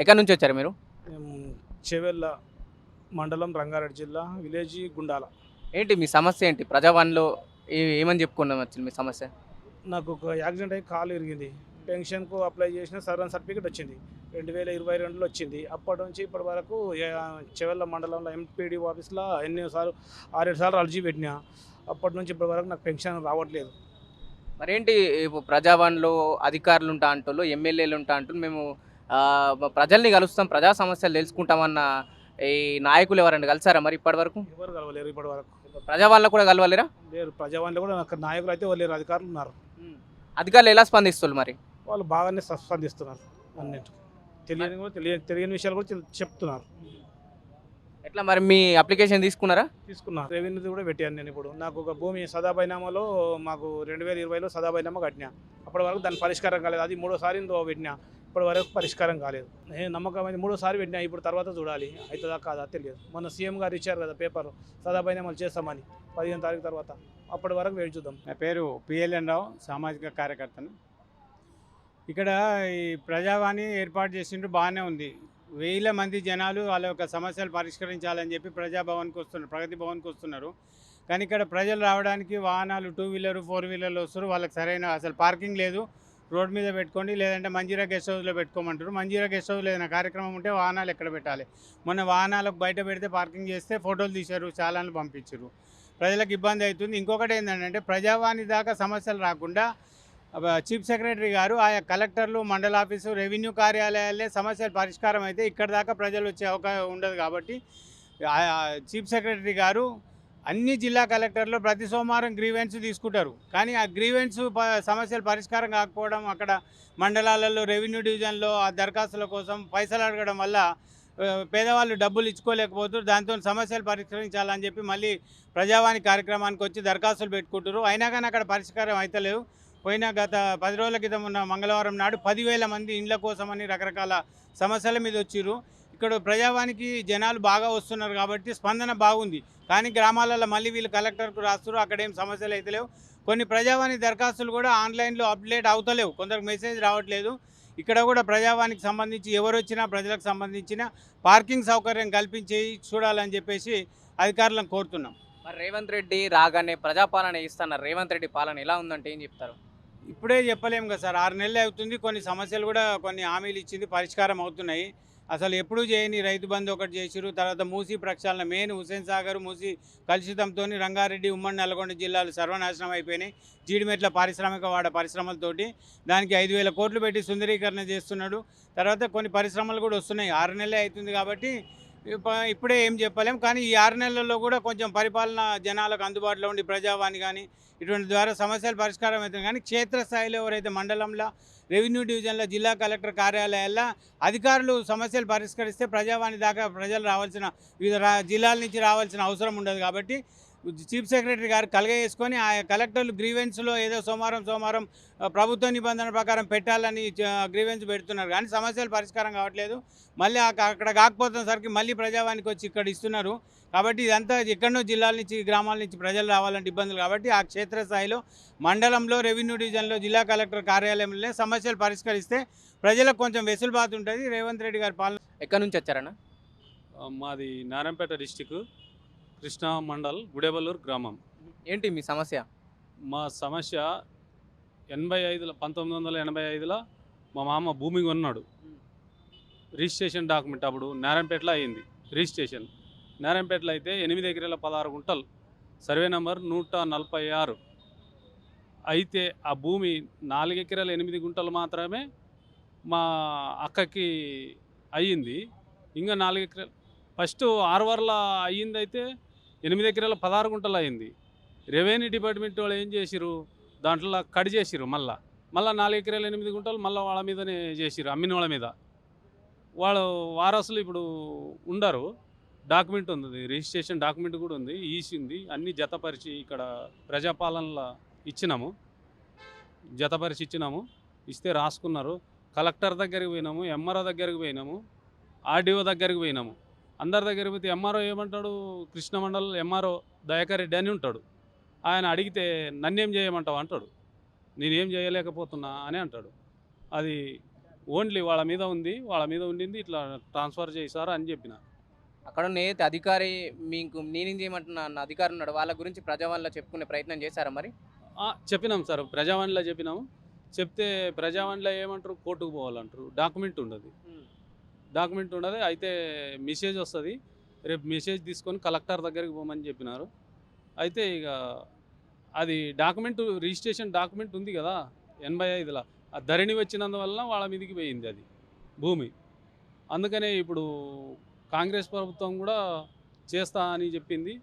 ఎక్కడి నుంచి వచ్చారు మీరు? చెవెళ్ళ మండలం రంగారెడ్డి జిల్లా విలేజ్ గుండాల. ఏంటి మీ సమస్య ఏంటి? ప్రజావాణిలో ఏమని చెప్పుకున్నాం వచ్చింది మీ సమస్య? నాకు ఒక యాక్సిడెంట్ అయ్యి కాలు ఇరిగింది పెన్షన్కు అప్లై చేసిన సర్వన్ సర్టిఫికేట్ వచ్చింది. రెండు వేల ఇరవై రెండులో వచ్చింది. అప్పటి నుంచి ఇప్పటి వరకు చెవెళ్ళ మండలంలో ఎంపీడీ ఆఫీస్లో ఎన్నోసార్లు ఆరేడు సార్లు అర్జీ పెట్టినా అప్పటి నుంచి ఇప్పటి వరకు నాకు పెన్షన్ రావట్లేదు. మరేంటి ఇప్పుడు ప్రజావాణిలో అధికారులు ఉంటా అంటున్నారు ఎమ్మెల్యేలు ఉంటా అంటున్నారు మేము ప్రజల్ని కలుస్తాం ప్రజా సమస్యలు తెలుసుకుంటామన్న ఈ నాయకులు ఎవరండి కలిసారా మరి ఇప్పటి వరకు? ఎవరు కలవలేరు ఇప్పటి వరకు. ప్రజావాణిలో కూడా కలవలేరా? లేరు ప్రజావాణిలో కూడా నాకు నాయకులు అయితే వాళ్ళు లేరు అధికారులు ఉన్నారు. అధికారులు ఎలా స్పందిస్తారు మరి? వాళ్ళు బాగానే స్పందిస్తున్నారు తెలియని కూడా తెలియని తెలియని విషయాలు కూడా చెప్- చెప్తున్నారు. ఎట్లా మరి మీ అప్లికేషన్ తీసుకున్నారా? తీసుకున్నా రెవెన్యూ కూడా పెట్టాను నేను ఇప్పుడు. నాకు ఒక భూమి సదాబైనామాలో మాకు రెండు వేల ఇరవైలో సదాబైనామా కట్టినా. అప్పటి వరకు దాని పరిష్కారం కాలేదు. అది మూడోసారి పెట్టినా. ఇప్పటి వరకు పరిష్కారం కాలేదు. నేను నమ్మకమైన మూడోసారి పెట్టినా ఇప్పుడు తర్వాత చూడాలి. అవుతుందా కాదా తెలియదు. మొన్న సీఎం గారు ఇచ్చారు కదా పేపర్ సదాబైనామాలు చేస్తామని. పదిహేను తారీఖు తర్వాత. అప్పటి వరకు వేచి చూద్దాం. నా పేరు పిఎల్ఎన్ రావు సామాజిక కార్యకర్తను. ఇక్కడ ఈ ప్రజావాణి ఏర్పాటు చేసిండ్రు బాగానే ఉంది. వేల మంది జనాలు వాళ్ళ యొక్క సమస్యలు పరిష్కరించాలని చెప్పి ప్రజాభవన్కి వస్తున్నారు ప్రగతి భవన్కి వస్తున్నారు. కానీ ఇక్కడ ప్రజలు రావడానికి వాహనాలు టూ వీలర్ ఫోర్ వీలర్లు వస్తారు వాళ్ళకి సరైన అసలు పార్కింగ్ లేదు. రోడ్ మీద పెట్టుకోండి లేదంటే మంజీరా గెస్ట్ హౌస్లో పెట్టుకోమంటారు. మంజీరా గెస్ట్ హౌస్లో ఏదైనా కార్యక్రమం ఉంటే వాహనాలు ఎక్కడ పెట్టాలి? మొన్న వాహనాలకు బయట పెడితే పార్కింగ్ చేస్తే ఫోటోలు తీశారు చాలాను పంపించారు. ప్రజలకు ఇబ్బంది అవుతుంది. ఇంకొకటి ఏంటంటే ప్రజావాణి దాకా సమస్యలు రాకుండా చీఫ్ సెక్రటరీ గారు ఆయా కలెక్టర్లు మండల ఆఫీసు రెవెన్యూ కార్యాలయాలే సమస్యలు పరిష్కారం అయితే ఇక్కడ దాకా ప్రజలు వచ్చే అవకాశం ఉండదు కాబట్టి ఆయా చీఫ్ సెక్రటరీ గారు అన్ని జిల్లా కలెక్టర్లు ప్రతి సోమవారం గ్రీవెన్స్ తీసుకుంటారు. కానీ ఆ గ్రీవెన్స్ ప సమస్యలు పరిష్కారం కాకపోవడం అక్కడ మండలాలలో రెవెన్యూ డివిజన్లో ఆ దరఖాస్తుల కోసం పైసలు అడగడం వల్ల పేదవాళ్ళు డబ్బులు ఇచ్చుకోలేకపోతున్నారు. దాంతో సమస్యలు పరిష్కరించాలని చెప్పి మళ్ళీ ప్రజావాణి కార్యక్రమానికి వచ్చి దరఖాస్తులు పెట్టుకుంటారు అయినా కానీ అక్కడ పరిష్కారం అవుతలేవు పోయిన గత పది రోజుల క్రితం ఉన్న మంగళవారం నాడు పదివేల మంది ఇండ్ల కోసమని రకరకాల సమస్యల మీద వచ్చిర్రు. ఇక్కడ ప్రజావానికి జనాలు బాగా వస్తున్నారు కాబట్టి స్పందన బాగుంది. కానీ గ్రామాలలో మళ్ళీ వీళ్ళు కలెక్టర్కు రాస్తారు అక్కడ ఏం సమస్యలు అయితే లేవు. కొన్ని ప్రజావాణి దరఖాస్తులు కూడా ఆన్లైన్లో అప్డేట్ అవుతలేవు. కొందరికి మెసేజ్ రావట్లేదు. ఇక్కడ కూడా ప్రజావానికి సంబంధించి ఎవరు వచ్చినా ప్రజలకు సంబంధించిన పార్కింగ్ సౌకర్యం కల్పించి చూడాలని చెప్పేసి అధికారులను కోరుతున్నాం. మరి రేవంత్ రెడ్డి రాగానే ప్రజాపాలన ఇస్తున్నారు రేవంత్ రెడ్డి పాలన ఎలా ఉందంటే ఏం చెప్తారు? ఇప్పుడే చెప్పలేము కదా సార్. ఆరు నెలలు అవుతుంది. కొన్ని సమస్యలు కూడా కొన్ని హామీలు ఇచ్చింది పరిష్కారం అవుతున్నాయి. అసలు ఎప్పుడు చేయని రైతు బంధు ఒకటి చేసిరు తర్వాత మూసీ ప్రక్షాళన మెయిన్ హుసేన్ సాగర్ మూసీ కలుషితంతో రంగారెడ్డి ఉమ్మడి నల్గొండ జిల్లాలు సర్వనాశనం అయిపోయినాయి. జీడిమెట్ల పారిశ్రామిక వాడ పరిశ్రమలతోటి దానికి ఐదు వేల కోట్లు పెట్టి సుందరీకరణ చేస్తున్నాడు. తర్వాత కొన్ని పరిశ్రమలు కూడా వస్తున్నాయి. ఆరు నెలలే అవుతుంది కాబట్టి ఇప్పుడే ఏం చెప్పలేం. కానీ ఈ ఆరు నెలల్లో కూడా కొంచెం పరిపాలన జనాలకు అందుబాటులో ఉండి ప్రజావాణి కానీ ఇటువంటి ద్వారా సమస్యలు పరిష్కారం అవుతుంది కానీ క్షేత్రస్థాయిలో ఎవరైతే మండలంలో రెవెన్యూ డివిజన్లో జిల్లా కలెక్టర్ కార్యాలయాల్లో అధికారులు సమస్యలు పరిష్కరిస్తే ప్రజావాణి దాకా ప్రజలు రావాల్సిన వివిధ జిల్లాల నుంచి రావాల్సిన అవసరం ఉండదు కాబట్టి చీఫ్ సెక్రటరీ గారు కలగజేసుకొని ఆ కలెక్టర్లు గ్రీవెన్స్లో ఏదో సోమవారం సోమవారం ప్రభుత్వ నిబంధన ప్రకారం పెట్టాలని గ్రీవెన్స్ పెడుతున్నారు. కానీ సమస్యలు పరిష్కారం కావట్లేదు. మళ్ళీ అక్కడ కాకపోతున్నసరికి మళ్ళీ ప్రజావానికి వచ్చి ఇక్కడ ఇస్తున్నారు. కాబట్టి ఇదంతా ఎక్కడో జిల్లాల నుంచి గ్రామాల నుంచి ప్రజలు రావాలంటే ఇబ్బందులు. కాబట్టి ఆ క్షేత్రస్థాయిలో మండలంలో రెవెన్యూ డివిజన్లో జిల్లా కలెక్టర్ కార్యాలయంలో సమస్యలు పరిష్కరిస్తే ప్రజలకు కొంచెం వెసులుబాటు ఉంటుంది. రేవంత్ రెడ్డి గారి పాలన ఎక్కడి నుంచి వచ్చారన్న? మాది నారాయణపేట డిస్టిక్ కృష్ణా మండల్ గుడేబల్లూరు గ్రామం. ఏంటి మీ సమస్య? మా సమస్య ఎనభై ఐదులో పంతొమ్మిది వందల ఎనభై ఐదులో మా మామ భూమి కొన్నాడు. రిజిస్ట్రేషన్ డాక్యుమెంట్ అప్పుడు నారాయణపేటలో అయింది రిజిస్ట్రేషన్. నారాయణపేటలో అయితే ఎనిమిది ఎకరాల పదహారు గుంటలు. సర్వే నెంబర్ నూట నలభై ఆరు. అయితే ఆ భూమి నాలుగు ఎకరాల ఎనిమిది గుంటలు మాత్రమే మా అక్కకి అయ్యింది. ఇంకా నాలుగు ఎకరాలు ఫస్ట్ ఆరు వార్ల అయ్యింది అయితే ఎనిమిది ఎకరాల పదహారు గుంటలు అయింది. రెవెన్యూ డిపార్ట్మెంట్ వాళ్ళు ఏం చేసిరు దాంట్లో కట్ చేసిరు మళ్ళా. మళ్ళీ నాలుగు ఎకరాలు ఎనిమిది గుంటలు మళ్ళీ వాళ్ళ మీదనే చేసిరు అమ్మిన వాళ్ళ మీద. వాళ్ళు వారసులు ఇప్పుడు ఉండరు. డాక్యుమెంట్ ఉంది రిజిస్ట్రేషన్ డాక్యుమెంట్ కూడా ఉంది ఈసీ ఉంది. అన్ని జతపరిచి ఇక్కడ ప్రజాపాలనలో ఇచ్చినాము. జతపరిచి ఇచ్చినాము. ఇస్తే రాసుకున్నారు. కలెక్టర్ దగ్గరికి పోయినాము ఎంఆర్ఓ దగ్గరికి పోయినాము ఆర్డీఓ దగ్గరికి పోయినాము. అందరి దగ్గరికి పోతే ఎంఆర్ఓ ఏమంటాడు? కృష్ణమండల్ ఎంఆర్ఓ దయాకర్ రెడ్డి అని ఉంటాడు. ఆయన అడిగితే నన్నేం చేయమంటావు? అంటాడు. నేనేం చేయలేకపోతున్నా అని అంటాడు. అది ఓన్లీ వాళ్ళ మీద ఉంది వాళ్ళ మీద ఉండింది ఇట్లా ట్రాన్స్ఫర్ చేశారు అని చెప్పిన. అక్కడ ఉన్న ఏదైతే అధికారి మీకు నేనేం చేయమంటున్నా అన్న అధికారి ఉన్నాడు. వాళ్ళ గురించి ప్రజావాణిలో చెప్పుకునే ప్రయత్నం చేశారా మరి? చెప్పినాం సార్. ప్రజావాణిలో చెప్పినాము. చెప్తే ప్రజావాణిలో ఏమంటారు? కోర్టుకు పోవాలంటారు. డాక్యుమెంట్ ఉండదు. డాక్యుమెంట్ ఉండదు అయితే మెసేజ్ వస్తుంది. రేపు మెసేజ్ తీసుకొని కలెక్టర్ దగ్గరికి పోమని చెప్పినారు. అయితే ఇక అది డాక్యుమెంట్ రిజిస్ట్రేషన్ డాక్యుమెంట్ ఉంది కదా ఎనభై ఐదులో. ఆ ధరణి వచ్చినందువలన వాళ్ళ మీదకి పోయింది అది భూమి. అందుకనే ఇప్పుడు కాంగ్రెస్ ప్రభుత్వం కూడా చేస్తా అని చెప్పింది.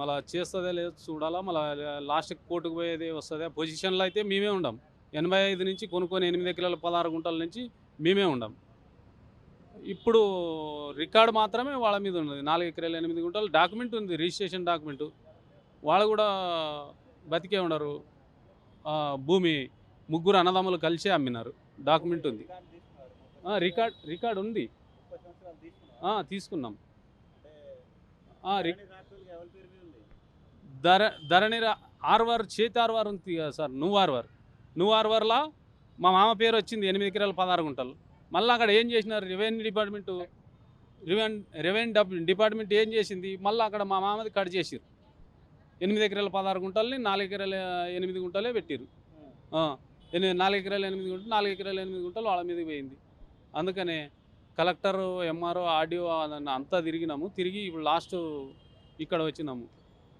మళ్ళా చేస్తుందే లేదో చూడాలా. మళ్ళీ లాస్ట్ కోర్టుకు పోయేది వస్తుందా. పొజిషన్లో అయితే మేమే ఉండం. ఎనభై ఐదు నుంచి కొనుక్కొని ఎనిమిది ఎకరాల పదహారు గుంటల నుంచి మేమే ఉండం. ఇప్పుడు రికార్డు మాత్రమే వాళ్ళ మీద ఉన్నది. నాలుగు ఎకరాలు ఎనిమిది గుంటలు డాక్యుమెంట్ ఉంది రిజిస్ట్రేషన్ డాక్యుమెంట్. వాళ్ళు కూడా బతికే ఉన్నారు భూమి ముగ్గురు అన్నదమ్ములు కలిసి అమ్మినారు. డాక్యుమెంట్ ఉంది. రికార్డ్ రికార్డ్ ఉంది. తీసుకున్నాం. రి- ధర ధరణి రా- ఆర్వర్ చేతి ఆర్వర్ ఉంది కదా సార్ నువ్వు ఆర్వార్. నువ్వు ఆర్వార్లా మా మామ పేరు వచ్చింది ఎనిమిది ఎకరాలు పదహారు గుంటలు. మళ్ళీ అక్కడ ఏం చేసినారు? రెవెన్యూ డిపార్ట్మెంటు రెవెన్ రెవెన్యూ డిపార్ట్మెంట్ ఏం చేసింది? మళ్ళీ అక్కడ మా మామది కట్ చేసిరు ఎనిమిది ఎకరాల పదహారు గుంటల్ని నాలుగు ఎకరాల ఎనిమిది గుంటలే పెట్టిరు ఎనిమిది నాలుగు ఎకరాలు ఎనిమిది గుంటలు నాలుగు ఎకరాలు ఎనిమిది గుంటలు వాళ్ళ మీదకి పోయింది. అందుకనే కలెక్టర్ ఎంఆర్ఓ ఆర్డీఓ అంతా తిరిగినాము. తిరిగి ఇప్పుడు లాస్ట్ ఇక్కడ వచ్చినాము.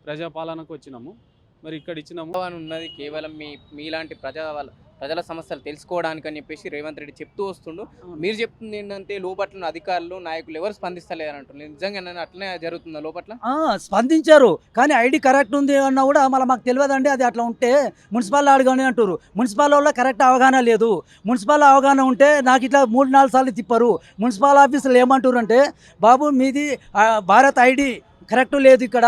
ప్రజాపాలనకు వచ్చినాము. మరి ఇక్కడ ఇచ్చినాము. ఉన్నది కేవలం మీ మీలాంటి ప్రజా ప్రజల సమస్యలు తెలుసుకోవడానికి అని చెప్పేసి రేవంత్ రెడ్డి చెప్తూ వస్తుండు. మీరు చెప్తుంది ఏంటంటే లోపట్ల అధికారులు నాయకులు ఎవరు స్పందిస్తలేరు అంటున్నారు నిజంగా అట్లనే జరుగుతుందా లోపట్ల? స్పందించారు. కానీ ఐడి కరెక్ట్ ఉంది అన్నా కూడా మళ్ళీ మాకు తెలియదండి. అది అట్లా ఉంటే మున్సిపల్ అడగని అంటారు మున్సిపల్ వల్ల కరెక్ట్ అవగాహన లేదు. మున్సిపల్ అవగాహన ఉంటే నాకు ఇట్లా మూడు నాలుగు సార్లు తిప్పరు. మున్సిపల్ ఆఫీసులు ఏమంటారు అంటే బాబు మీది భారత్ ఐడి కరెక్ట్ లేదు ఇక్కడ.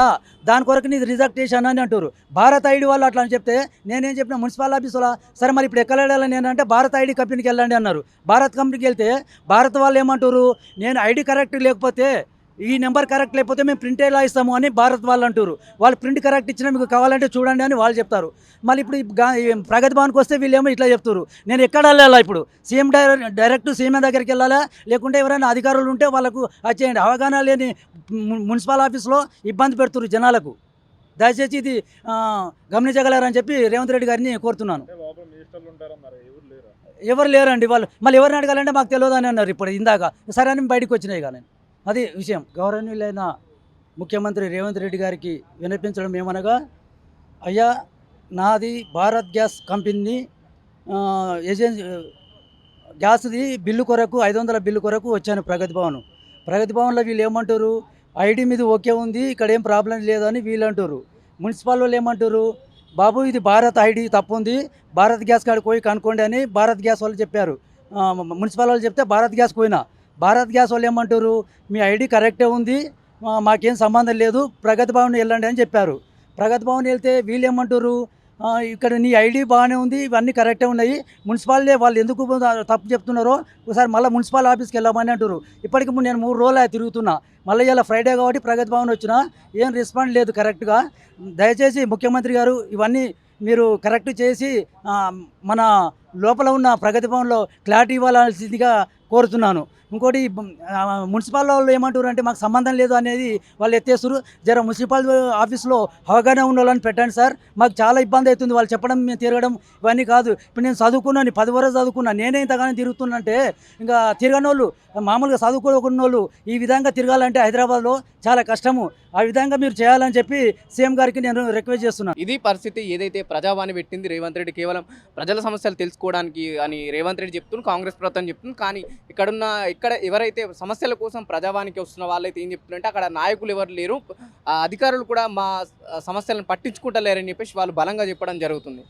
దాని కొరకు నీది రిజెక్ట్ చేశాను అని అంటారు భారత్ ఐడి వాళ్ళు అట్లా అని చెప్తే నేనేం చెప్పిన మున్సిపల్ ఆఫీసులో సరే మరి ఇప్పుడు ఎక్కడ వెళ్ళాలి నేనంటే భారత్ ఐడి కంపెనీకి వెళ్ళండి అన్నారు. భారత్ కంపెనీకి వెళ్తే భారత్ వాళ్ళు ఏమంటారు నేను ఐడి కరెక్ట్ లేకపోతే ఈ నెంబర్ కరెక్ట్ లేకపోతే మేము ప్రింట్ ఎలా ఇస్తాము అని భారత్ వాళ్ళు అంటారు వాళ్ళు ప్రింట్ కరెక్ట్ ఇచ్చినా మీకు కావాలంటే చూడండి అని వాళ్ళు చెప్తారు. మళ్ళీ ఇప్పుడు ప్రగతి భవన్కి వస్తే వీళ్ళేమో ఇట్లా చెప్తారు నేను ఎక్కడ వెళ్ళాలా ఇప్పుడు? సీఎం డైరెక్ట్ డైరెక్ట్ సీఎం దగ్గరికి వెళ్ళాలా? లేకుంటే ఎవరైనా అధికారులు ఉంటే వాళ్ళకు వచ్చేయండి అవగాహన లేని మున్సిపల్ ఆఫీస్లో ఇబ్బంది పెడుతున్నారు జనాలకు. దయచేసి ఇది గమనించగలరని చెప్పి రేవంత్ రెడ్డి గారిని కోరుతున్నాను. ఎవరు లేరండి వాళ్ళు? మళ్ళీ ఎవరిని అడగాలంటే మాకు తెలియదు అని అన్నారు ఇప్పుడు ఇందాక. సరే అని బయటకు వచ్చినాయి కానీ అది విషయం. గౌరవనీయులైన ముఖ్యమంత్రి రేవంత్ రెడ్డి గారికి వినిపించడం ఏమనగా అయ్యా నాది భారత్ గ్యాస్ కంపెనీ ఏజెన్సీ గ్యాస్ది బిల్లు కొరకు ఐదు వందల బిల్లు కొరకు వచ్చాను ప్రగతి భవన్ ప్రగతి భవన్లో వీళ్ళు ఏమంటారు? ఐడి మీద ఓకే ఉంది ఇక్కడ ఏం ప్రాబ్లం లేదు అని వీళ్ళు అంటారు. మున్సిపల్ వాళ్ళు ఏమంటారు? బాబు ఇది భారత్ ఐడి తప్పు ఉంది భారత్ గ్యాస్ కాడికి పోయి కనుక్కోండి అని భారత్ గ్యాస్ వాళ్ళు చెప్పారు. మున్సిపల్ వాళ్ళు చెప్తే భారత్ గ్యాస్ పోయినా. భారత్ గ్యాస్ వాళ్ళు ఏమంటారు? మీ ఐడి కరెక్టే ఉంది మాకేం సంబంధం లేదు ప్రగతి భవన్ వెళ్ళండి అని చెప్పారు. ప్రగతి భవన్ వెళ్తే వీళ్ళు ఏమంటారు? ఇక్కడ నీ ఐడి బాగానే ఉంది ఇవన్నీ కరెక్టే ఉన్నాయి. మున్సిపాలిటీ వాళ్ళు ఎందుకు తప్పు చెప్తున్నారో ఒకసారి మళ్ళీ మున్సిపల్ ఆఫీస్కి వెళ్ళమని అంటారు. ఇప్పటికి ముందు నేను మూడు రోజులు తిరుగుతున్నా. మళ్ళీ ఇలా ఫ్రైడే కాబట్టి ప్రగతి భవన్ వచ్చినా ఏం రెస్పాండ్ లేదు కరెక్ట్గా. దయచేసి ముఖ్యమంత్రి గారు ఇవన్నీ మీరు కరెక్ట్ చేసి మన లోపల ఉన్న ప్రగతి భవన్లో క్లారిటీ ఇవ్వాల్సిందిగా కోరుతున్నాను. ఇంకోటి మున్సిపాల్ మున్సిపల్ వాళ్ళు ఏమంటారు అంటే మాకు సంబంధం లేదు అనేది వాళ్ళు ఎత్తేస్తారు జర మున్సిపల్ ఆఫీస్లో అవగాహన ఉన్న వాళ్ళని పెట్టండి సార్. మాకు చాలా ఇబ్బంది అవుతుంది. వాళ్ళు చెప్పడం మేము తిరగడం ఇవన్నీ కాదు. ఇప్పుడు నేను చదువుకున్నాను పది వరకు చదువుకున్నాను నేనే ఇంతగానే తిరుగుతున్నంటే ఇంకా తిరగని వాళ్ళు మామూలుగా చదువుకోకున్న వాళ్ళు ఈ విధంగా తిరగాలంటే హైదరాబాద్లో చాలా కష్టము. ఆ విధంగా మీరు చేయాలని చెప్పి సీఎం గారికి నేను రిక్వెస్ట్ చేస్తున్నాను ఇది పరిస్థితి ఏదైతే ప్రజావాణి పెట్టింది రేవంత్ రెడ్డి కేవలం ప్రజల సమస్యలు తెలుసుకోవడానికి అని రేవంత్ రెడ్డి చెప్తుంది కాంగ్రెస్ ప్రభుత్వం చెప్తుంది కానీ ఇక్కడున్న ఇక్కడ ఎవరైతే సమస్యల కోసం ప్రజావానికి వస్తున్న వాళ్ళైతే ఏం చెప్తున్నారంటే అక్కడ నాయకులు ఎవరు లేరు. అధికారులు కూడా మా సమస్యలను పట్టించుకుంటలేరని చెప్పేసి వాళ్ళు బలంగా చెప్పడం జరుగుతుంది.